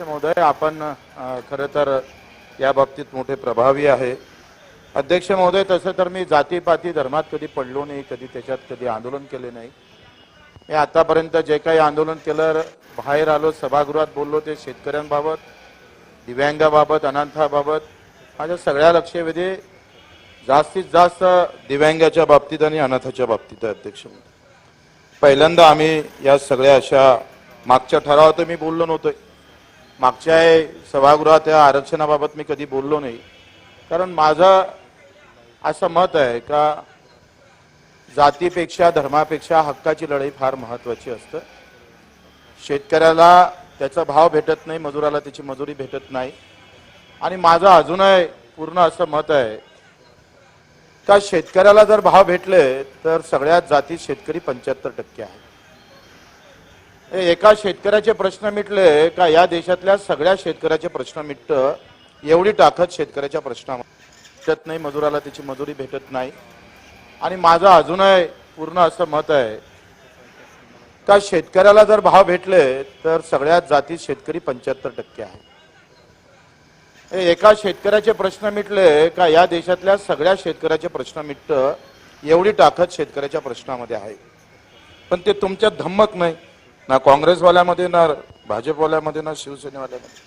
महोदय आपण खरं तर या बाबतीत मोठे प्रभावी आहे. अध्यक्ष महोदय तसं तर मी जातीपाती धर्मात कधी पडलो नाही कधी त्याच्यात कधी आंदोलन केले नाही. मी आतापर्यंत जे काही आंदोलन केलं बाहेर आलो सभागृहात बोललो ते शेतकऱ्यांबाबत दिव्यांगाबाबत अनाथाबाबत माझ्या सगळ्या लक्षवेधी जास्तीत जास्त दिव्यांगाच्या बाबतीत आणि अनाथाच्या बाबतीत आहे अध्यक्ष महोदय. पहिल्यांदा आम्ही या सगळ्या अशा मागच्या ठरावात मी बोललो नव्हतोय मागच्या सभागृहात या आरक्षणाबाबत मी कधी बोललो नाही. कारण माझं असं मत आहे का जातीपेक्षा धर्मापेक्षा हक्काची लढाई फार महत्वाची असतं. शेतकऱ्याला त्याचा भाव भेटत नाही मजुराला त्याची मजुरी भेटत नाही. आणि माझं अजूनही पूर्ण असं मत आहे का शेतकऱ्याला जर भाव भेटले तर सगळ्यात जातीत शेतकरी पंच्याहत्तर टक्के आहे एका शेतकऱ्याचे प्रश्न मिटले का? या देशातल्या सगळ्या शेतकऱ्याचे प्रश्न मिटतं एवढी टाकत शेतकऱ्याच्या प्रश्नामध्ये भेटत नाही मजुराला त्याची मजुरी भेटत नाही. आणि माझं अजूनही पूर्ण असं मत आहे का शेतकऱ्याला जर भाव भेटले तर सगळ्यात जातीत शेतकरी पंच्याहत्तर टक्के आहे. हे एका शेतकऱ्याचे प्रश्न मिटले का? या देशातल्या सगळ्या शेतकऱ्याचे प्रश्न मिटतं एवढी टाकत शेतकऱ्याच्या प्रश्नामध्ये आहे. पण ते तुमच्यात धम्मक नाही. ना काँग्रेसवाल्यामध्ये ना भाजपवाल्यामध्ये ना शिवसेनेवाल्यामध्ये.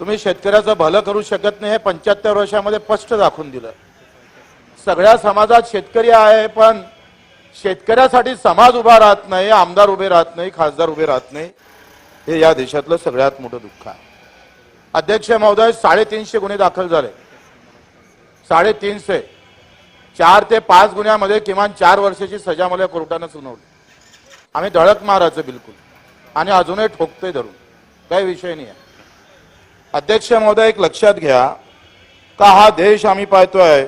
तुम्ही शेतकऱ्याचं भलं करू शकत नाही हे पंच्याहत्तर वर्षामध्ये स्पष्ट दाखवून दिलं. सगळ्या समाजात शेतकरी आहे पण शेतकऱ्यासाठी समाज उभा राहत नाही आमदार उभे राहत नाही खासदार उभे राहत नाही. हे या देशातलं सगळ्यात मोठं दुःख आहे. अध्यक्ष महोदय साडेतीनशे गुन्हे दाखल झाले. साडेतीनशे. चार ते पाच गुन्ह्यामध्ये किमान चार वर्षाची सजा मला कोर्टानं सुनावली. आम्ही दळक मारायचं बिलकुल. आणि अजूनही ठोकतोय धरून. काही विषय नाही आहे. अध्यक्ष महोदय एक लक्षात घ्या का हा देश आम्ही पाहतोय.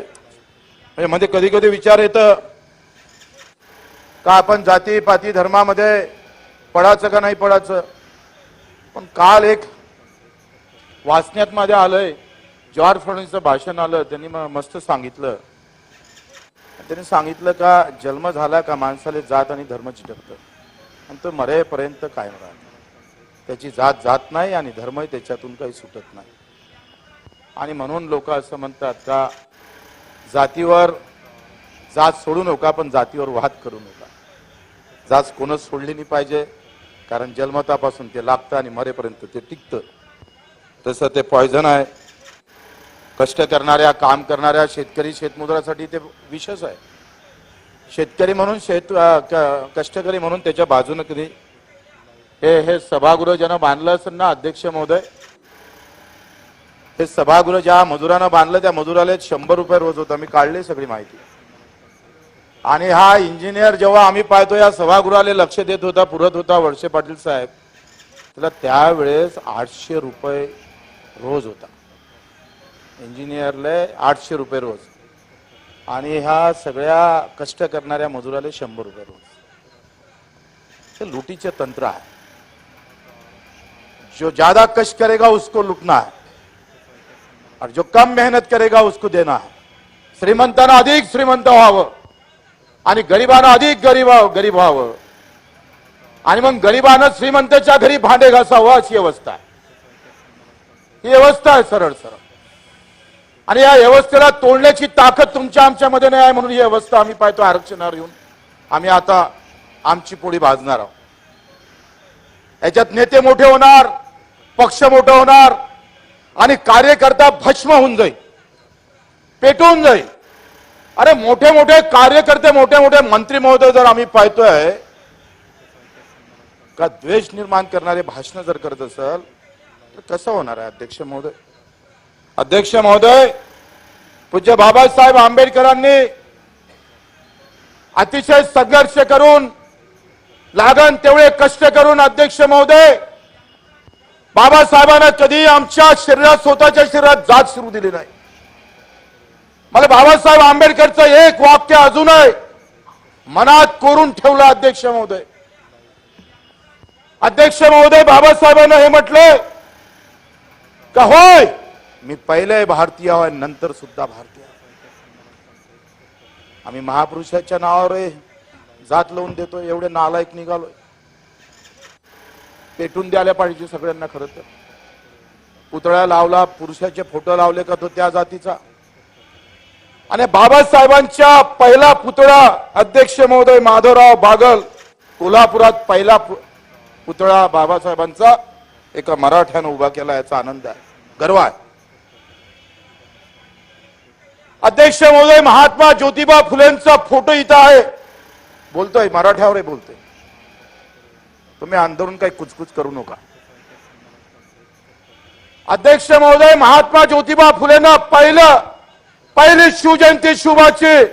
म्हणजे मध्ये कधी कधी विचार येतं का आपण जाती पाती धर्मामध्ये पडायचं का नाही पडायचं. पण काल एक वाचण्यात माझ्या आलंय. जॉर्ज फडणवीसचं भाषण आलं. त्यांनी मस्त सांगितलं. त्यांनी सांगितलं का जन्म झाला का माणसाला जात आणि धर्म चिटकतं. आणि तो मरेपर्यंत कायम राहतो. त्याची जात जात नाही आणि धर्मही त्याच्यातून काही सुटत नाही. आणि म्हणून लोक असं म्हणतात का जातीवर जात सोडू नका पण जातीवर वाद करू नका. जात कोणच सोडली नाही पाहिजे कारण जन्मतापासून ते लागतं आणि मरेपर्यंत ते टिकतं. तसं ते पॉयझन आहे. कष्ट करणाऱ्या काम करणाऱ्या शेतकरी शेतमजुरासाठी ते विषच आहे. शेतकरी म्हणून शेत क- कष्टकरी म्हणून त्याच्या बाजूनं कधी. हे हे सभागृह ज्यानं बांधलं असेल ना अध्यक्ष महोदय हे सभागृह ज्या मजुरानं बांधलं त्या मजुराला शंभर रुपये रोज होता. मी काढली सगळी माहिती. आणि हा इंजिनियर जेव्हा आम्ही पाहतो या सभागृहाला लक्ष देत होता पुरत होता वळसे पाटील साहेब त्याला त्यावेळेस आठशे रुपये रोज होता. इंजिनियरले आठशे रुपये रोज. आणि ह्या सगळ्या कष्ट करणाऱ्या मजुराला शंभर रुपये रोज. हे लुटीचे तंत्र आहे. जो ज्यादा कष्ट करेगा उसको लुटना है. और जो कम मेहनत करेगा उसको देना है. श्रीमंतांना अधिक श्रीमंत व्हावं. आणि गरिबांना अधिक गरीब गरीब व्हावं. आणि मग गरिबानं श्रीमंताच्या घरी भांडे घासावं अशी व्यवस्था आहे. ही व्यवस्था आहे सरळ सरळ. आणि या व्यवस्थेला तोडण्याची ताकद तुमच्या आमच्यामध्ये नाही आहे म्हणून ही व्यवस्था आम्ही पाहतो आरक्षणावर येऊन. आम्ही आता आमची पोळी भाजणार आहोत. याच्यात नेते मोठे होणार पक्ष मोठं होणार आणि कार्यकर्ता भस्म होऊन जाईल पेटवून जाईल. अरे मोठे मोठे कार्यकर्ते मोठे मोठे मंत्री महोदय जर आम्ही पाहतोय का द्वेष निर्माण करणारे भाषण जर करत असेल तर कसं होणार आहे अध्यक्ष महोदय? अध्यक्ष महोदय पूज्य बाबासाहेब आंबेडकरांनी अतिशय संघर्ष करून लागण तेवढे कष्ट करून अध्यक्ष महोदय बाबासाहेबांना कधी आमच्या शरीरात स्वतःच्या शरीरात जात सुरू दिली नाही. मला बाबासाहेब आंबेडकरचं एक वाक्य अजूनही मनात कोरून ठेवलं अध्यक्ष महोदय. अध्यक्ष महोदय बाबासाहेबांना हे म्हटलंय का होय? मी पहिले भारतीय आहे नंतर सुद्धा भारतीय आम्ही महापुरुषाच्या नावावर जात लावून देतो एवढे नालायक निघालोय. पेटून द्यायला पाहिजे सगळ्यांना खरं तर. पुतळ्या लावला पुरुषाचे फोटो लावले का तो त्या जातीचा? आणि बाबासाहेबांच्या पहिला पुतळा अध्यक्ष महोदय माधवराव बागल कोल्हापुरात पहिला पु- पुतळा बाबासाहेबांचा एका मराठ्यानं उभा केला याचा आनंद आहे. गर्व आहे. अध्यक्ष महोदय महात्मा ज्योतिबा फुलेंचा फोटो इथं आहे. बोलतोय मराठ्यावर बोलतोय. तुम्ही आंदोलन काही कुचकुच करू नका. अध्यक्ष महोदय महात्मा ज्योतिबा फुलेनं पहिलं पहिली शिवजयंती शुभाची.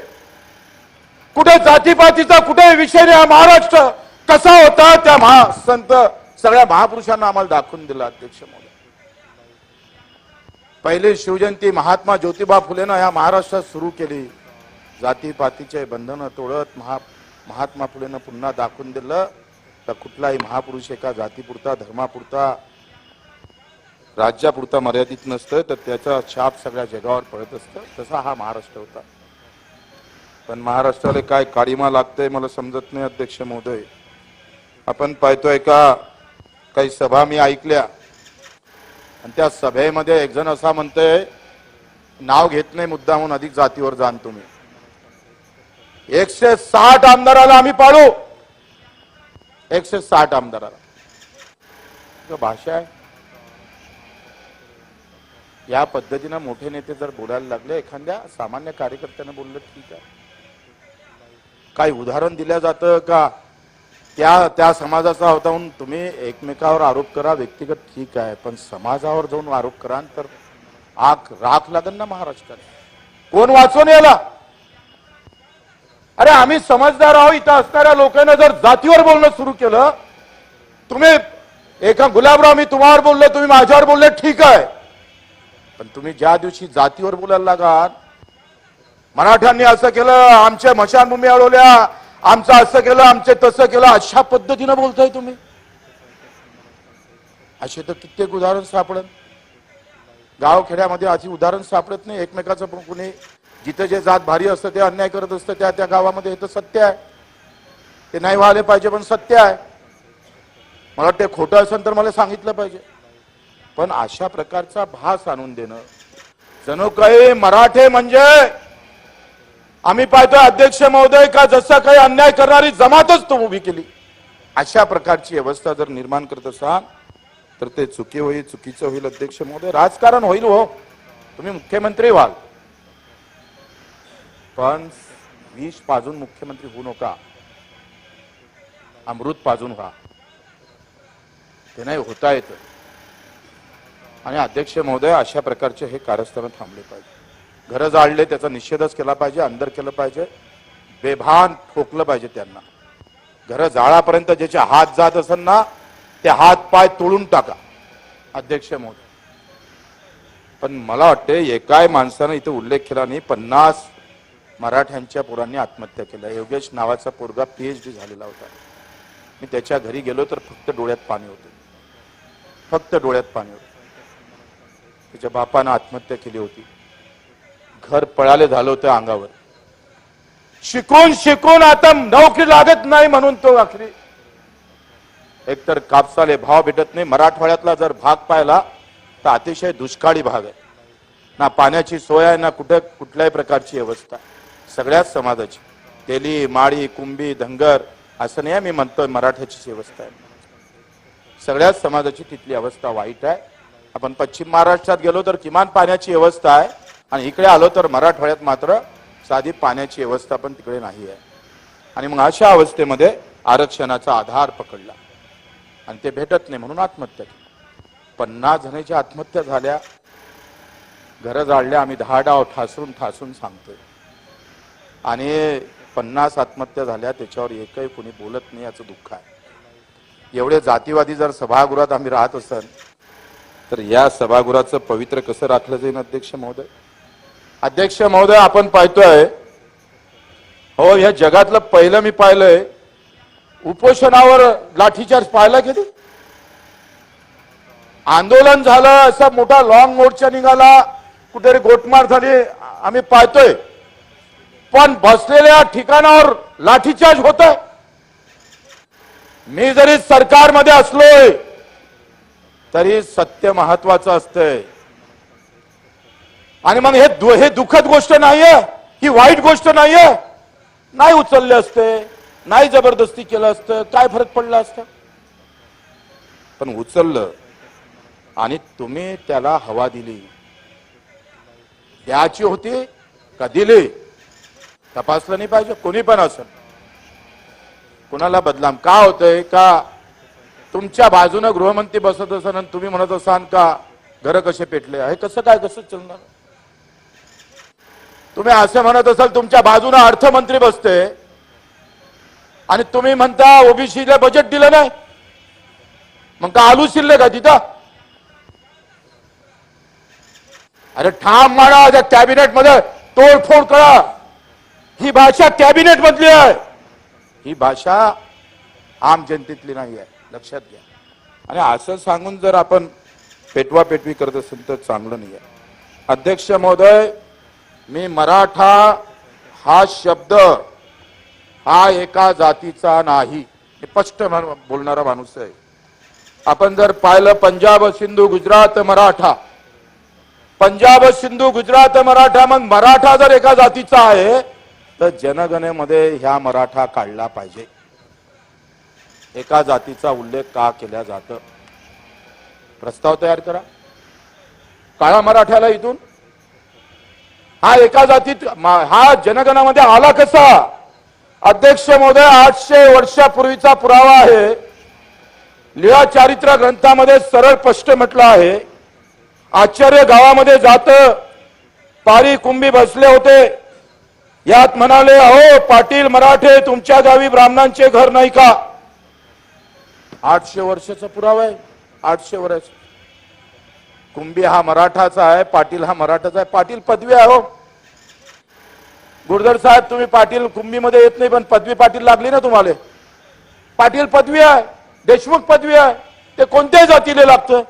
कुठे जातीपातीचा कुठे विषय नाही महाराष्ट्र कसा होता त्या महा संत सगळ्या महापुरुषांना आम्हाला दाखवून दिला अध्यक्ष महोदय. पहिली शिवजयंती महात्मा ज्योतिबा फुलेनं या महाराष्ट्रात सुरू केली. जातीपातीचे बंधनं तोडत महा महात्मा फुलेनं पुन्हा दाखवून दिलं. तर कुठलाही महापुरुष एका जातीपुरता धर्मापुरता राज्यापुरता मर्यादित नसतं तर त्याचा छाप सगळ्या जगावर पडत असतं. तसा हा महाराष्ट्र होता. पण महाराष्ट्राला काय काळीमा लागतंय मला समजत नाही अध्यक्ष महोदय. आपण पाहतोय का काही सभा मी ऐकल्या. आणि त्या सभेमध्ये एक जण असा म्हणतोय नाव घेत नाही मुद्दा म्हणून अधिक जातीवर जाण तुम्ही. एकशे साठ आमदाराला आम्ही पाळू. एकशे साठ आमदाराला. भाषा आहे. या पद्धतीनं मोठे नेते जर बोलायला लागले एखाद्या सामान्य कार्यकर्त्यानं बोललं ठीक आहे. काही उदाहरण दिलं जातं का? त्या त्या समाजाचा होता म्हणून तुम्ही एकमेकावर आरोप करा व्यक्तिगत ठीक आहे पण समाजावर जाऊन आरोप करा तर आग राख लागेल ना महाराष्ट्रात. कोण वाचून याला अरे आम्ही समजदार आहोत इथं असणाऱ्या लोकांना जर जातीवर बोलणं सुरू केलं तुम्ही एका गुलाबराव मी तुम्हावर बोललो तुम्ही माझ्यावर बोलले ठीक आहे. पण तुम्ही ज्या दिवशी जातीवर बोलायला लागाल मराठ्यांनी असं केलं आमच्या मशानभूमी अडवल्या आमचं असं केलं आमचे तसं केलं अशा पद्धतीनं बोलताय तुम्ही. असे तर कित्येक उदाहरण सापडत. गावखेड्यामध्ये अशी उदाहरण सापडत नाही. एकमेकाचं पण कुणी जिथं जे जात भारी असतं ते अन्याय करत असतं त्या त्या गावामध्ये हे तर सत्य आहे. ते नाही व्हायला पाहिजे पण सत्य आहे. मला वाटतं खोटं असेल तर मला सांगितलं पाहिजे. पण अशा प्रकारचा भास आणून देणं जणू काही मराठे म्हणजे आम्ही पाहतोय अध्यक्ष महोदय का जसा काही अन्याय करणारी जमातच तो उभी केली. अशा प्रकारची व्यवस्था जर निर्माण करत असाल तर ते चुकी होईल चुकीचं होईल अध्यक्ष महोदय. राजकारण होईल हो. तुम्ही मुख्यमंत्री व्हाल. पण विष पाजून मुख्यमंत्री होऊ नका. अमृत पाजून व्हा. ते नाही होता येतं. आणि अध्यक्ष महोदय अशा प्रकारचे हे कारस्थानं थांबले पाहिजे. घरं जाळले त्याचा निषेधच केला पाहिजे अंदर केलं पाहिजे. बेभान ठोकलं पाहिजे त्यांना. घरं जाळापर्यंत ज्याचे हात जात असेल ना ते हात पाय तोडून टाका. अध्यक्ष मोदी पण मला वाटते एकाय माणसानं इथे उल्लेख केला नाही पन्नास मराठ्यांच्या पोरांनी आत्महत्या केल्या योगेश नावाचा पोरगा पीएचडी झालेला होता. मी त्याच्या घरी गेलो तर फक्त डोळ्यात पाणी होते. फक्त डोळ्यात पाणी होते. त्याच्या बापानं आत्महत्या केली होती. घर पळाले झालं होतं अंगावर. शिकून शिकून आता नोकरी लागत नाही म्हणून तो आखरी. एकतर कापसाले भाव भेटत नाही मराठवाड्यातला जर भाग पाहिला तर अतिशय दुष्काळी भाग आहे. ना पाण्याची सोय आहे ना कुठं कुठल्याही प्रकारची व्यवस्था. सगळ्याच समाजाची. तेली माळी कुंभी धनगर असं नाही आहे, मी म्हणतोय मराठ्याचीच व्यवस्था आहे. सगळ्याच समाजाची तिथली अवस्था वाईट आहे. आपण पश्चिम महाराष्ट्रात गेलो तर किमान पाण्याची व्यवस्था आहे. आणि इकडे आलो तर मराठवाड्यात मात्र साधी पाण्याची व्यवस्था पण तिकडे नाही आहे. आणि मग अशा अवस्थेमध्ये आरक्षणाचा आधार पकडला. आणि ते भेटत नाही म्हणून आत्महत्या केली. पन्नास जणांच्या आत्महत्या झाल्या. घरं जाळल्या. आम्ही दहा डाव ठासून ठासून सांगतोय. आणि पन्नास आत्महत्या झाल्या. त्याच्यावर एकही कोणी बोलत नाही याचं दुःख आहे. एवढे जातीवादी जर सभागृहात आम्ही राहत असन तर या सभागृहाचं पवित्र कसं राखलं जाईल अध्यक्ष महोदय? अध्यक्ष महोदय आपण पाहतोय हो या जगातलं पहिलं मी पाहिलंय. उपोषणावर लाठीचार्ज पाहायला कधी आंदोलन झालं असा मोठा लॉंग मोर्चा निघाला कुठेतरी गोटमार झाली आम्ही पाहतोय. पण बसलेल्या ठिकाणावर लाठीचार्ज होत मी जरी सरकारमध्ये असलोय तरी सत्य महत्वाचं असतंय. आणि मग हे दु- हे दुःखद गोष्ट नाहीये. ही वाईट गोष्ट नाहीये. नाही उचलले असते नाही जबरदस्ती केलं असतं काय फरक पडला असतं? पण उचललं आणि तुम्ही त्याला हवा दिली. द्यायची होती का दिली? तपासलं नाही पाहिजे कोणी पण असं कोणाला बदलाम? का होतंय? का? तुमच्या बाजूनं गृहमंत्री बसत असाल आणि तुम्ही म्हणत असाल का? घर कसे पेटले? हे कसं काय कसं चलणार? तुम्ही असं म्हणत असाल तुमच्या बाजूने अर्थमंत्री बसते. आणि तुम्ही म्हणता ओबीसीला बजेट दिलं नाही. मग का आलू शिल्लक का तिथं? अरे ठाम मारा त्या कॅबिनेटमध्ये तोडफोड करा. ही भाषा कॅबिनेट मधली आहे. ही भाषा आम जनतेतली नाही आहे. लक्षात घ्या. आणि असं सांगून जर आपण पेटवा पेटवी करत असेल तर चांगलं नाही आहे. अध्यक्ष महोदय मी मराठा हा शब्द हा एका जातीचा नाही. हे स्पष्ट बोलणारा माणूस आहे. आपण जर पाहिलं पंजाब सिंधू गुजरात मराठा. पंजाब सिंधू गुजरात मराठा मग मराठा जर एका जातीचा आहे तर जनगणेमध्ये ह्या मराठा काढला पाहिजे. एका जातीचा उल्लेख का केला जात? प्रस्ताव तयार करा. काळा मराठ्याला इथून हा एका जातीत मा- हा जनगणामध्ये आला कसा? अध्यक्ष महोदय आठशे वर्षापूर्वीचा पुरावा आहे. लिळा चारित्र ग्रंथामध्ये सरळ स्पष्ट म्हटलं आहे. आचार्य गावामध्ये जात. पारी कुंभी बसले होते. यात म्हणाले अहो पाटील मराठे तुमच्या गावी ब्राह्मणांचे घर नाही का? आठशे वर्षाचा पुरावा आहे. आठशे वर्ष कुंभी हा मराठाचा आहे पाटील हा मराठाचा आहे. पाटील पदवी आहे हो. गुरुधर साहेब तुम्ही पाटील कुंभीमध्ये येत नाही पण पदवी पाटील लागली ना तुम्हाला. पाटील पदवी आहे देशमुख पदवी आहे ते कोणत्याही जातीला लागतं.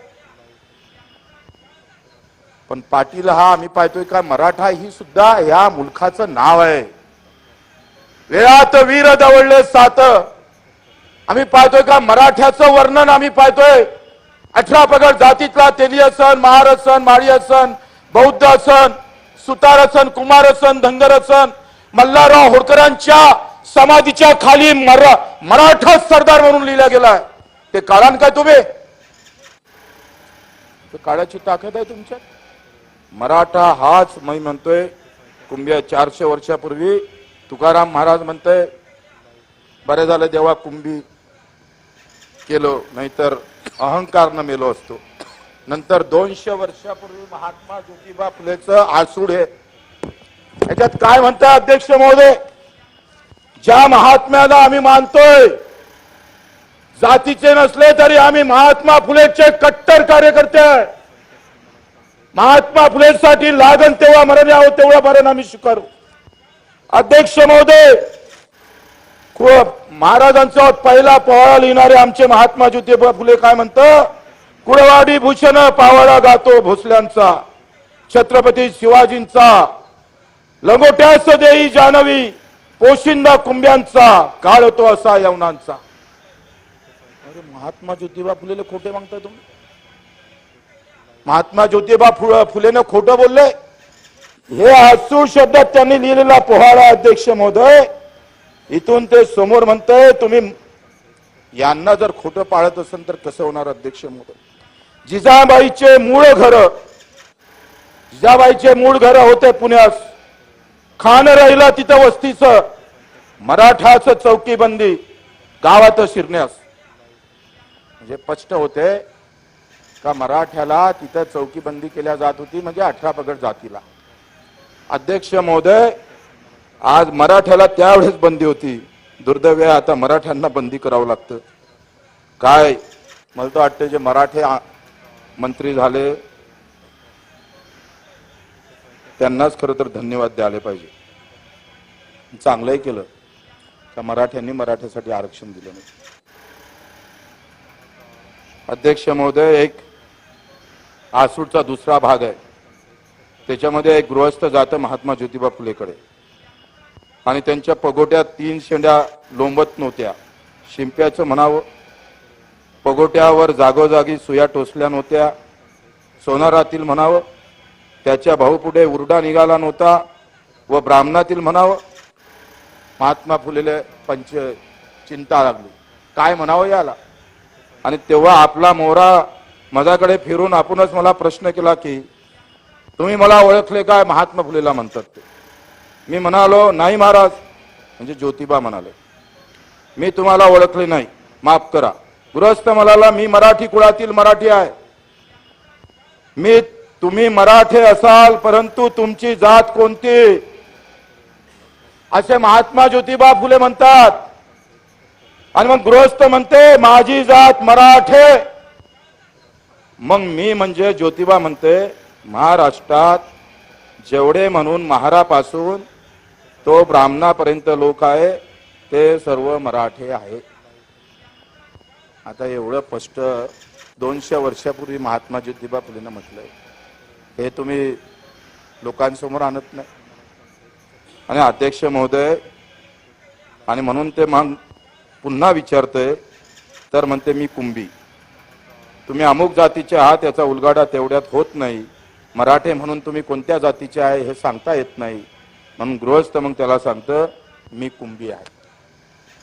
पण पाटील हा आम्ही पाहतोय का मराठा ही सुद्धा या मुलखाचं नाव आहे. वेळात वीर दवडले सात. आम्ही पाहतोय का मराठ्याचं वर्णन आम्ही पाहतोय. अठरा पगड जातीतला तेली असन महार सण माळी असन बौद्ध असन सुतार असन कुमार असन धनगर असन मल्हारराव होळकरांच्या समाधीच्या खाली मरा मराठा सरदार म्हणून लिहिला गेलाय. ते काळान काय तुम्ही? काळाची ताकद आहे तुमच्यात? मराठा हाच मी म्हणतोय कुंभ्या चारशे वर्षापूर्वी तुकाराम महाराज म्हणतोय बरे झालं देवा कुंभी केलो नाहीतर अहंकारनं मेलो असतो. नंतर दोनशे वर्षापूर्वी महात्मा ज्योतिबा फुलेचं आसूड आहे याच्यात काय म्हणताय अध्यक्ष महोदय? ज्या महात्म्याला आम्ही मानतोय जातीचे नसले तरी आम्ही महात्मा फुलेचे कट्टर कार्यकर्ते आहे. महात्मा फुलेसाठी लागन तेव्हा मरण यावं तेवढं मरण आम्ही स्वीकारू. अध्यक्ष महोदय महाराजांचा पहिला पोवाडा लिहिणारे आमचे महात्मा ज्योतिबा फुले काय म्हणतं? कुळवाडी भूषण पावाडा गातो भोसल्यांचा. छत्रपती शिवाजींचा. लंगोट्यास देई जानवी पोशिंदा कुंभ्यांचा काळ होतो असा यवनांचा. अरे महात्मा ज्योतिबा फुलेले खोटे मागताय तुम्ही. महात्मा ज्योतिबा फु- फुलेनं खोटं बोलले. हे हसू शब्दात त्यांनी लिहिलेला पोहाडा अध्यक्ष महोदय इथून ते समोर म्हणतंय तुम्ही यांना जर खोटं पाळत असेल तर कसं होणार अध्यक्ष महोदय? जिजाबाईचे मूळ घर जिजाबाईचे मूळ घर होते पुण्यास. खान राहिला तिथं वस्तीच. मराठाच चौकीबंदी गावात शिरण्यास. म्हणजे स्पष्ट होते का मराठ्याला तिथं चौकीबंदी केल्या जात होती म्हणजे अठरा पगड जातीला. अध्यक्ष महोदय आज मराठ्याला त्यावेळेस बंदी होती. दुर्दैव आता मराठ्यांना बंदी करावं लागतं. काय? मला तर वाटतं जे मराठे मंत्री झाले त्यांनाच खरं तर धन्यवाद द्यायला पाहिजे. चांगलंही केलं. त्या मराठ्यांनी मराठ्यासाठी आरक्षण दिलं नाही. अध्यक्ष महोदय एक आसूडचा दुसरा भाग आहे. त्याच्यामध्ये एक गृहस्थ जातं महात्मा ज्योतिबा फुलेकडे. आणि त्यांच्या पगोट्या तीन शेंड्या लोंबत नव्हत्या. शिंप्याचं म्हणावं पगोट्यावर जागोजागी सुया टोचल्या नव्हत्या. सोनारातील म्हणावं त्याच्या भाऊपुढे उरडा निघाला नव्हता. व ब्राह्मणातील म्हणावं महात्मा फुलेले पंच चिंता लागली. काय म्हणावं याला? आणि तेव्हा आपला मोहरा माझ्याकडे फिरून आपणच मला प्रश्न केला की तुम्ही मला ओळखले काय? महात्मा फुलेला म्हणतात ते. मी म्हणालो नाही महाराज. म्हणजे ज्योतिबा म्हणाले मी तुम्हाला ओळखले नाही. माफ करा. गृहस्थ म्हणाला मी मराठी कुळातील मराठी आहे. मी तुम्ही मराठे असाल परंतु तुमची जात कोणती? असे महात्मा ज्योतिबा फुले म्हणतात. आणि मग गृहस्थ म्हणते माझी जात मराठे. मग मी म्हणजे ज्योतिबा म्हणते महाराष्ट्रात जेवढे म्हणून महारापासून तो ब्राह्मणापर्यंत लोक आहे ते सर्व मराठे आहेत आता एवढं स्पष्ट दोनशे वर्षापूर्वी महात्मा ज्योतिबा फुलेनं म्हटलंय. हे तुम्ही लोकांसमोर आणत नाही. आणि अध्यक्ष महोदय आणि म्हणून ते मग पुन्हा विचारतंय तर म्हणते मी कुंभी. तुम्ही अमुक जातीचे आहात याचा उलगाडा तेवढ्यात होत नाही. मराठे म्हणून तुम्ही कोणत्या जातीचे आहे हे सांगता येत नाही. म्हणून गृहस्थ मग त्याला सांगतं मी कुंभी आहे.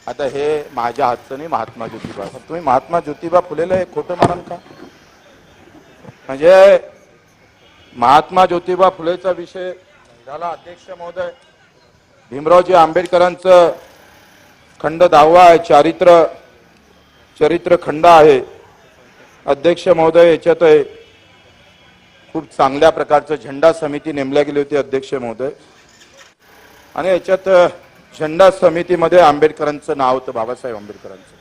आता हे माझ्या हातचं नाही महात्मा ज्योतिबा. तुम्ही महात्मा ज्योतिबा फुलेला हे खोटं म्हणाल का? म्हणजे महात्मा ज्योतिबा फुलेचा विषय झाला अध्यक्ष महोदय. भीमरावजी आंबेडकरांचं खंड दहावा आहे चारित्र चरित्र खंड आहे. अध्यक्ष महोदय याच्यात आहे खूप चांगल्या प्रकारचं झेंडा समिती नेमल्या गेली होती अध्यक्ष महोदय. आणि याच्यात झेंडा समितीमध्ये आंबेडकरांचं नाव होतं बाबासाहेब आंबेडकरांचं.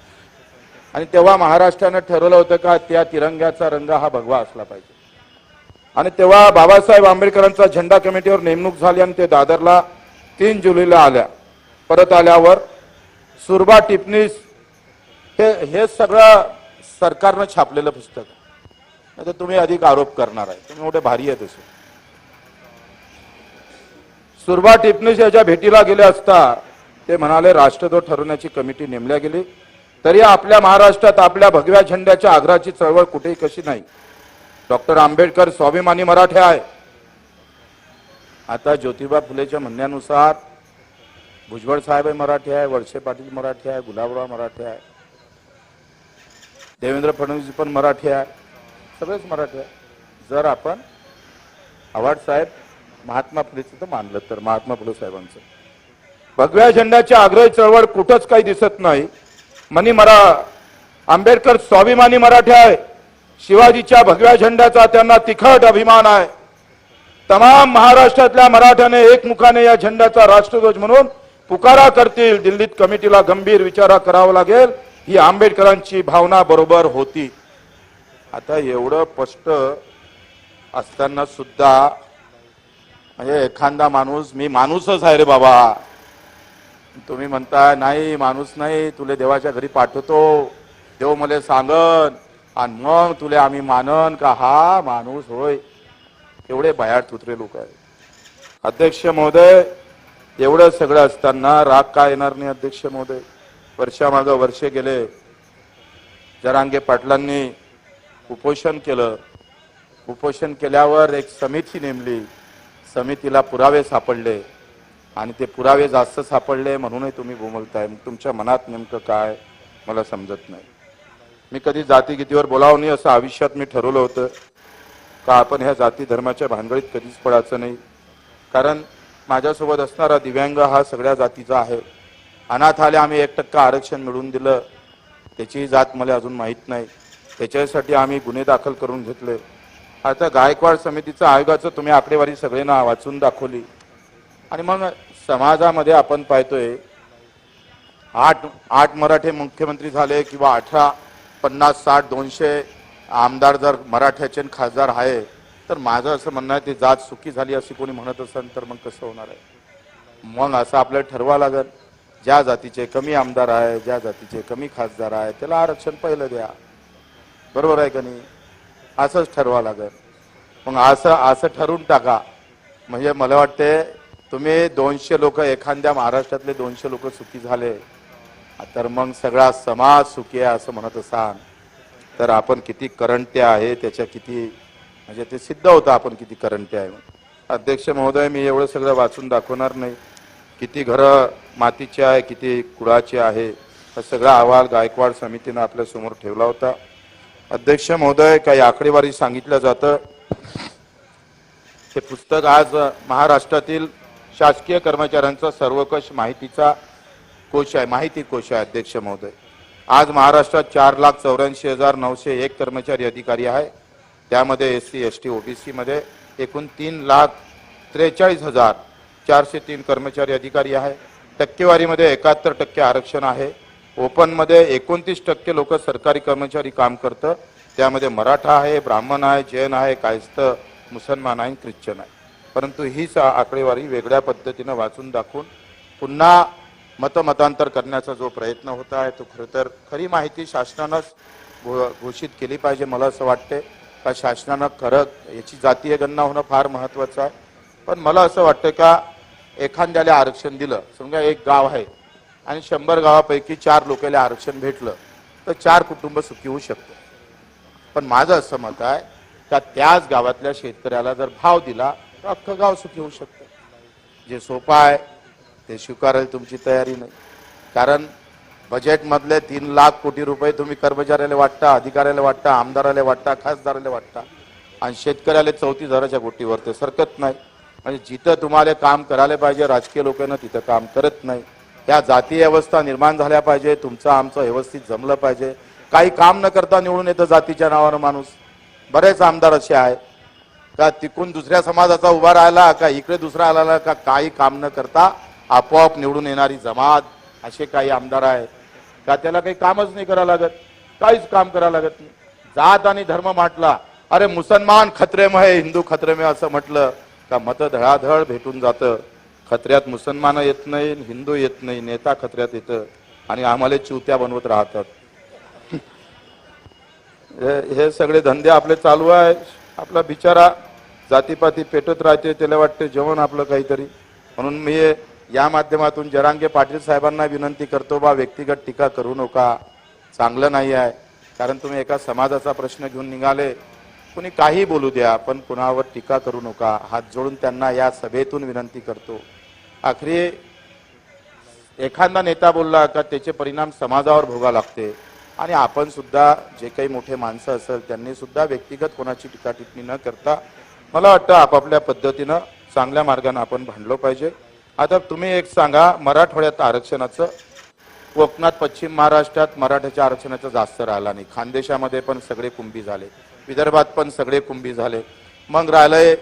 आणि तेव्हा महाराष्ट्रानं ठरवलं होतं का त्या तिरंग्याचा रंग हा भगवा असला पाहिजे. आणि तेव्हा बाबासाहेब आंबेडकरांचा झेंडा कमिटीवर नेमणूक झाली आणि ते दादरला तीन जुलैला आल्या. परत आल्यावर सुरबा टिपणीस हे हे सगळं सरकारनं छापलेलं पुस्तक. नाही तर तुम्ही अधिक आरोप करणार आहे. तुम्ही मोठे भारी आहे तसे सुरभा टिपणीस याच्या भेटीला गेले असता ते म्हणाले राष्ट्रध्वज ठरवण्याची कमिटी नेमल्या गेली. तरी आपल्या महाराष्ट्रात आपल्या भगव्या झेंड्याच्या आग्राची चळवळ कुठेही कशी नाही. डॉक्टर आंबेडकर स्वाभिमानी मराठे आहे. आता ज्योतिबा फुलेच्या म्हणण्यानुसार भुजबळ साहेब मराठी आहे वळसे पाटील मराठी आहे गुलाबराव मराठी आहे देवेंद्र फडणवीस पण मराठी आहे सगळेच मराठी आहे. जर आपण आव्हाड साहेब महात्मा फुलेचं तर मानलं तर महात्मा फुले साहेबांचं. भगव्या झेंड्याची आग्रही चळवळ कुठंच काही दिसत नाही. मनी मरा आंबेडकर स्वाभिमानी मराठी आहे. शिवाजीच्या भगव्या झेंड्याचा त्यांना तिखट अभिमान आहे. तमाम महाराष्ट्रातल्या मराठ्याने एकमुखाने या झेंड्याचा राष्ट्रध्वज म्हणून पुकारा करतील. दिल्लीत कमिटीला गंभीर विचारा करावा लागेल. ही आंबेडकरांची भावना बरोबर होती. आता एवढं स्पष्ट असताना सुद्धा म्हणजे एखादा माणूस मी माणूसच आहे रे बाबा. तुम्ही म्हणता नाही माणूस नाही तुले देवाच्या घरी पाठवतो. देव मला सांगन. आणि मग तुले आम्ही मानन का हा माणूस होय. एवढे बाहेर तुत्रे लोक आहेत. अध्यक्ष महोदय एवढं सगळं असताना राग का येणार नाही अध्यक्ष महोदय? वर्षामागं वर्षे गेले. जरांगे पाटलांनी उपोषण केलं. उपोषण केल्यावर एक समिती नेमली. समितीला पुरावे सापडले आणि ते पुरावे जास्त सापडले म्हणूनही तुम्ही बोमलताय मग तुमच्या मनात नेमकं काय? मला समजत नाही. मी कधी जातीगीतीवर बोलावं नाही असं आयुष्यात मी ठरवलं होतं. का आपण ह्या जाती धर्माच्या भानगडीत कधीच पडायचं नाही? कारण माझ्यासोबत असणारा दिव्यांग हा सगळ्या जातीचा आहे. अनाथ आले आम्ही एक टक्का आरक्षण मिळवून दिलं. त्याची जात मला अजून माहीत नाही. त्याच्यासाठी आम्ही गुन्हे दाखल करून घेतले. आता गायकवाड समितीचं आयोगाचं तुम्ही आकडेवारी सगळ्यांना वाचून दाखवली. आणि मग समाजामध्ये आपण पाहतोय आठ आठ मराठे मुख्यमंत्री झाले किंवा अठरा पन्नास साठ दोनशे आमदार जर मराठ्याचे आणि खासदार आहे तर माझं असं म्हणणं आहे ती जात सुखी झाली अशी कोणी म्हणत असेल तर मग कसं होणार आहे? मग असं आपल्याला ठरवा लागेल ज्या जातीचे कमी आमदार आहे ज्या जातीचे कमी खासदार आहे त्याला आरक्षण पहिलं द्या. बरोबर आहे का नाही? असंच ठरवा लागेल. मग असं असं ठरवून टाका. म्हणजे मला वाटते तुम्ही दोनशे लोक एखाद्या महाराष्ट्रातले दोनशे लोक सुखी झाले तर मग सगळा समाज सुखी आहे असं म्हणत असाल. तर आपण किती करंटे आहे त्याच्या किती म्हणजे ते सिद्ध होतं आपण किती करंटे आहे. अध्यक्ष महोदय मी एवढं सगळं वाचून दाखवणार नाही. किती घरं मातीची आहे किती कुळाची आहे हा सगळा अहवाल गायकवाड समितीनं आपल्यासमोर ठेवला होता. अध्यक्ष महोदय काही आकडेवारी सांगितलं जातं. हे पुस्तक आज महाराष्ट्रातील शासकीय कर्मचाऱ्यांचा सर्वकष माहितीचा कोश आहे. माहिती कोश आहे अध्यक्ष महोदय. आज महाराष्ट्रात चार लाख चौऱ्याऐंशी हजार नऊशे एक कर्मचारी अधिकारी आहे. त्यामध्ये S C S T O B सीमध्ये एकूण तीन लाख त्रेचाळीस हजार चारशे तीन कर्मचारी अधिकारी आहे. टक्केवारीमध्ये एकाहत्तर टक्के आरक्षण आहे. ओपनमध्ये एकोणतीस टक्के लोक सरकारी कर्मचारी काम करतं. त्यामध्ये मराठा आहे ब्राह्मण आहे जैन आहे कायस्थ मुसलमान आहे ख्रिश्चन आहे. परंतु हीच आकडेवारी वेगळ्या पद्धतीनं वाचून दाखवून पुन्हा मतमतांतर करण्याचा जो प्रयत्न होत आहे तो खरं तर खरी माहिती शासनानंच घो- घोषित केली पाहिजे मला असं वाटते का शासनानं खरं याची जातीय गणना होणं फार महत्वाचं आहे. पण मला असं वाटतं का एखाद्याला आरक्षण दिलं समजा एक गाव आहे आणि शंभर गावापैकी चार लोकांना आरक्षण भेटलं तर चार कुटुंब सुखी होऊ शकतं. पण माझं असं मत आहे का त्याच गावातल्या शेतकऱ्याला जर भाव दिला तर अख्खं गाव सुखी होऊ शकतं. जे सोपं आहे ते स्वीकारायला तुमची तयारी नाही. कारण बजेटमधले तीन लाख कोटी रुपये तुम्ही कर्मचाऱ्याला वाटता अधिकाऱ्याला वाटता आमदाराला वाटता खासदाराला वाटता आणि शेतकऱ्याला चौतीस हजाराच्या गोटीवर ते सरकत नाही. म्हणजे जिथं तुम्हाला काम करायला पाहिजे राजकीय लोकांना तिथं काम करत नाही. या जातीय अवस्था निर्माण झाल्या पाहिजे तुमचं आमचं व्यवस्थित जमलं पाहिजे. काही काम न करता निवडून येतं जातीच्या नावानं माणूस. बरेच आमदार असे आहे का तिकून दुसऱ्या समाजाचा उभा राहिला का इकडे दुसरा आला का काही काम न करता आपोआप निवडून येणारी जमात असे काही आमदार आहेत. का त्याला काही कामच नाही करावं लागत काहीच काम करावं लागत नाही. जात आणि धर्म म्हटला अरे मुसलमान खत्रेम में हिंदू खत्रेमय असं म्हटलं का मत धडाधड भेटून जातं. खत्र्यात मुसलमान येत नाही हिंदू येत नाही नेता खत्र्यात येतं आणि आम्हाला चिवत्या बनवत राहतात. हे हे सगळे धंदे आपले चालू आहे. आपला बिचारा जातीपाती पेटत राहते त्याला वाटते जेवण आपलं काहीतरी. म्हणून मी या माध्यमातून जरांगे पाटील साहेबांना विनंती करतो बा व्यक्तिगत टीका करू नका. चांगलं नाही आहे. कारण तुम्ही एका समाजाचा प्रश्न घेऊन निघाले. कुणी काही बोलू द्या पण कुणावर टीका करू नका. हात जोडून त्यांना या सभेतून विनंती करतो. आखरी एखादा नेता बोलला का त्याचे परिणाम समाजावर भोगा लागते. आणि आपण सुद्धा जे काही मोठे माणसं असेल त्यांनी सुद्धा व्यक्तिगत कोणाची टीका टिप्पणी न करता मला वाटतं आपापल्या पद्धतीनं चांगल्या मार्गाने आपण भांडलो पाहिजे. आता तुम्ही एक सांगा मराठवाड्यात आरक्षणाचं कोकणात पश्चिम महाराष्ट्रात मराठ्याच्या आरक्षणाचं जास्त राहिला नाही. खानदेशामध्ये पण सगळे कुंभी झाले. विदर्भात पण सगळे कुंभी झाले. मग राहिलंय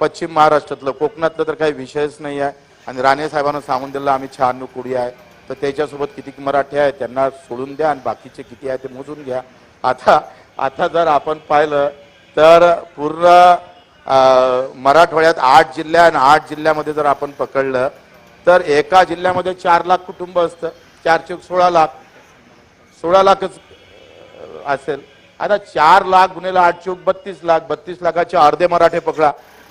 पश्चिम महाराष्ट्रातलं कोकणातलं तर काही विषयच नाही आहे. आणि राणे साहेबांना सांगून दिलं आम्ही शहाण्णव कुडी आहे. तर त्याच्यासोबत किती मराठी आहे त्यांना सोडून द्या आणि बाकीचे किती आहे ते मोजून घ्या. आता आता जर आपण पाहिलं तर पूर्ण मराठवाड्यात आठ जिल्ह्या आणि आठ जिल्ह्यामध्ये जर आपण पकडलं तर एका जिल्ह्यामध्ये चार लाख कुटुंब असतं. चारशे सोळा लाख. सोळा लाखच असेल. आता चार लाख गुन्हेला आठ बत्तीस लाख बत्तीस लाखाचे अर्धे मराठे पकडा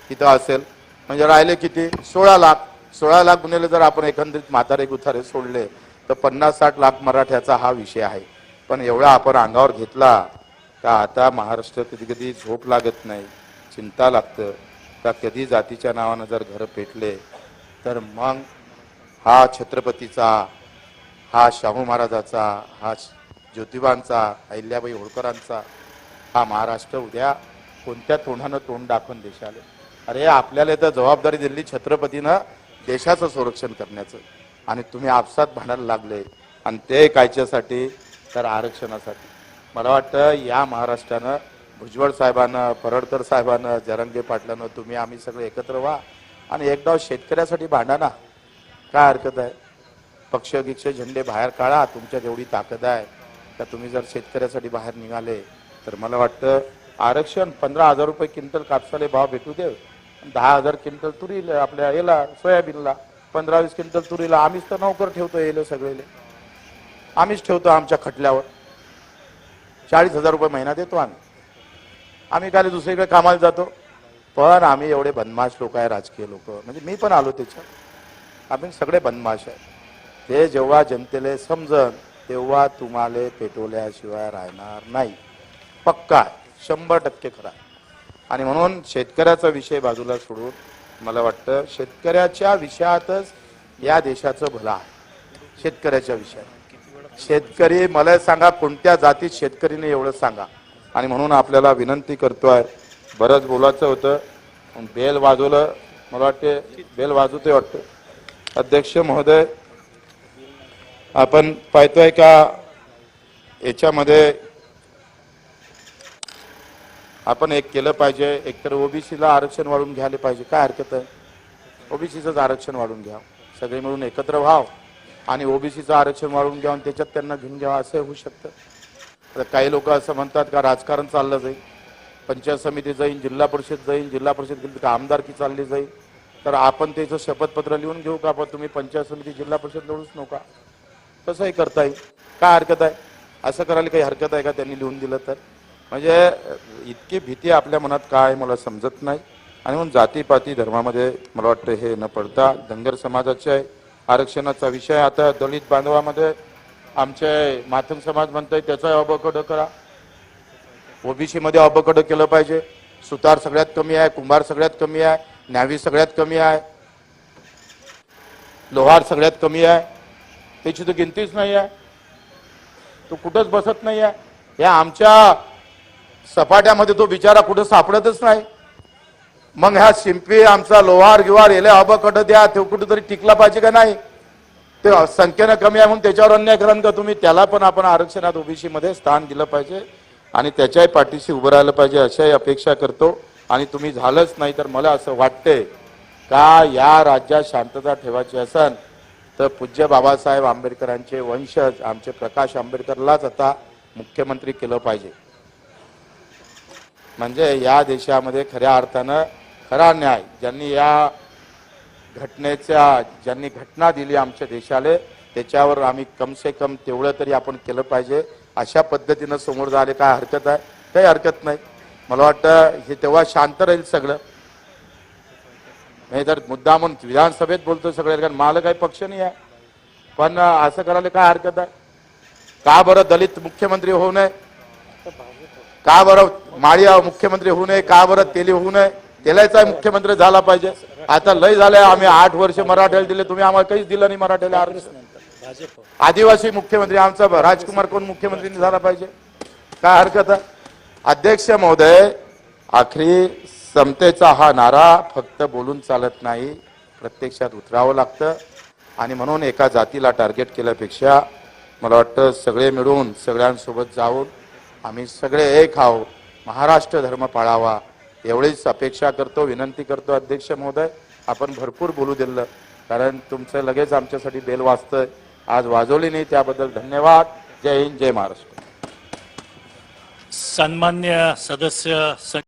तिथं असेल. म्हणजे राहिले किती? सोळा लाख. सोळा लाख गुन्हेला जर आपण एकंदरीत म्हातारे गुथारे सोडले तर पन्नास साठ लाख मराठ्याचा हा विषय आहे. पण एवढा आपण अंगावर घेतला का आता महाराष्ट्र कधी कधी झोप लागत नाही चिंता लागतं. का कधी जातीच्या नावानं जर घरं पेटले तर मग हा छत्रपतीचा हा शाहू महाराजाचा हा ज्योतिबांचा अहिल्याबाई होळकरांचा हा महाराष्ट्र उद्या कोणत्या तोंडानं तोंड दाखवून देशाला? अरे आपल्याला तर जबाबदारी दिली छत्रपतीनं देशाचं संरक्षण करण्याचं. आणि तुम्ही आपसात भांडायला लागले. आणि ते कायच्यासाठी तर आरक्षणासाठी. मला वाटतं या महाराष्ट्रानं भुजबळ साहेबानं परडकर साहेबानं जरंगे पाटलानं तुम्ही आम्ही सगळे एकत्र व्हा. आणि एकदा शेतकऱ्यासाठी भांडा ना. काय हरकत आहे? पक्ष गिक्ष झेंडे बाहेर काढा. तुमच्या जेवढी ताकद आहे. का तुम्ही जर शेतकऱ्यासाठी बाहेर निघाले तर मला वाटतं आरक्षण पंधरा हजार रुपये क्विंटल कापसाले भाव भेटू दे. दहा हजार क्विंटल तुरीला आपल्या याला सोयाबीनला पंधरा वीस क्विंटल तुरीला आम्हीच तर नोकर ठेवतो येले सगळेले. आम्हीच ठेवतो आमच्या खटल्यावर. चाळीस हजार रुपये महिना देतो आम्ही. आम्ही काय दुसरीकडे कामाला जातो? पण आम्ही एवढे बदमाश लोक आहे राजकीय लोक. म्हणजे मी पण आलो त्याच्यात. आम्ही सगळे बदमाश आहे. ते जेव्हा जनतेला समजन तेव्हा तुम्हाला पेटवल्याशिवाय राहणार नाही. पक्का आहे. शंभर टक्के खरा आणि म्हणून शेतकऱ्याचा विषय बाजूला सोडून मला वाटतं शेतकऱ्याच्या विषयातच या देशाचं भला आहे. शेतकऱ्याच्या विषयात. शेतकरी मला सांगा कोणत्या जातीत शेतकरीने एवढं सांगा. आणि म्हणून आपल्याला विनंती करतो आहे बरंच बोलायचं होतं. बेल वाजवलं मला वाटते बेल वाजवते वाटतं. अध्यक्ष महोदय आपण पाहतोय का याच्यामध्ये आपण एक केलं पाहिजे एकतर ओबीसीला आरक्षण वाढून घ्यायला पाहिजे. काय हरकत आहे? ओबीसीचंच आरक्षण वाढून घ्या. सगळे मिळून एकत्र व्हाव आणि ओबीसीचं आरक्षण वाढून घ्या आणि त्याच्यात त्यांना घेऊन घ्यावं असं होऊ शकतं. तर काही लोक असं म्हणतात का राजकारण चाललं जाईल. पंचायत समिती जाईल जिल्हा परिषद जाईल जिल्हा परिषद गेली तर आमदारकी चालली जाईल. तर आपण त्याचं शपथपत्र लिहून घेऊ का आपण तुम्ही पंचायत समिती जिल्हा परिषद लढूच नका. तसंही करता येईल. काय हरकत आहे? असं करायला काही हरकत आहे का त्यांनी लिहून दिलं तर? म्हणजे इतकी भीती आपल्या मनात काय मला समजत नाही. आणि म्हणून जातीपाती धर्मामध्ये मला वाटतं हे न पडता धनगर समाजाचे आरक्षणाचा विषय आता दलित बांधवामध्ये आमचे माथम समाज म्हणतोय त्याचा अबकड करा. ओबीसीमध्ये अबकड केलं पाहिजे. सुतार सगळ्यात कमी आहे कुंभार सगळ्यात कमी आहे न्यावी सगळ्यात कमी आहे. लोहार सगळ्यात कमी आहे. त्याची तर गिनतीच नाही आहे. तो कुठंच बसत नाही आहे. या आमच्या सपाट्यामध्ये तो बिचारा कुठं सापडतच नाही. मग ह्या शिंपी आमचा लोहार गिवार याला अबकट द्या तो कुठेतरी टिकला पाहिजे का नाही? ते संख्येनं कमी आहे म्हणून त्याच्यावर अन्याय कराल का तुम्ही? त्याला पण आपण आरक्षणात ओबीसी मध्ये स्थान दिलं पाहिजे आणि त्याच्याही पाठीशी उभं राहिलं पाहिजे अशाही अपेक्षा करतो. आणि तुम्ही झालंच नाही तर मला असं वाटतंय का या राज्यात शांतता ठेवायची असेल तर पूज्य बाबासाहेब आंबेडकरांचे वंशज आमचे प्रकाश आंबेडकरलाच आता मुख्यमंत्री केलं पाहिजे. म्हणजे या देशामध्ये खऱ्या अर्थानं खरा न्याय ज्यांनी या घटनेच्या ज्यांनी घटना दिली आमच्या देशाला त्याच्यावर आम्ही कमसे कम तेवढं तरी आपण केलं पाहिजे. अशा पद्धतीनं समोर झाले काय हरकत आहे? काही हरकत नाही. मला वाटतं हे तेव्हा शांत राहील सगळं. नाही तर मुद्दा म्हणून विधानसभेत बोलतो सगळे कारण मला काही पक्ष नाही आहे. पण असं करायला काय हरकत आहे? का बरं दलित मुख्यमंत्री होऊ नये? का बरं माळिया मुख्यमंत्री होऊ नये? का बरं तेली होऊ नये? तेलाचा मुख्यमंत्री झाला पाहिजे. आता लय झालंय आम्ही आठ वर्ष मराठ्याला दिले तुम्ही आम्हाला काहीच दिलं नाही मराठ्याला आरक्षण. आदिवासी मुख्यमंत्री आमचा राजकुमार कोण मुख्यमंत्री झाला पाहिजे? काय हरकत आहे? अध्यक्ष महोदय आखरी समतेचा हा नारा फक्त बोलून चालत नाही प्रत्यक्षात उतरावं लागतं. आणि म्हणून एका जातीला टार्गेट केल्यापेक्षा मला वाटतं सगळे मिळून सगळ्यांसोबत जाऊन आम्ही सगळे एक आहो महाराष्ट्र धर्म पाळावा. एवढीच अपेक्षा करतो विनंती करतो अध्यक्ष महोदय. आपण भरपूर बोलू दिलं. कारण तुमचं लगेच आमच्यासाठी बेल वाजतंय. आज वाजवली नाही त्याबद्दल धन्यवाद. जय हिंद जय महाराष्ट्र. सन्मान्य सदस्य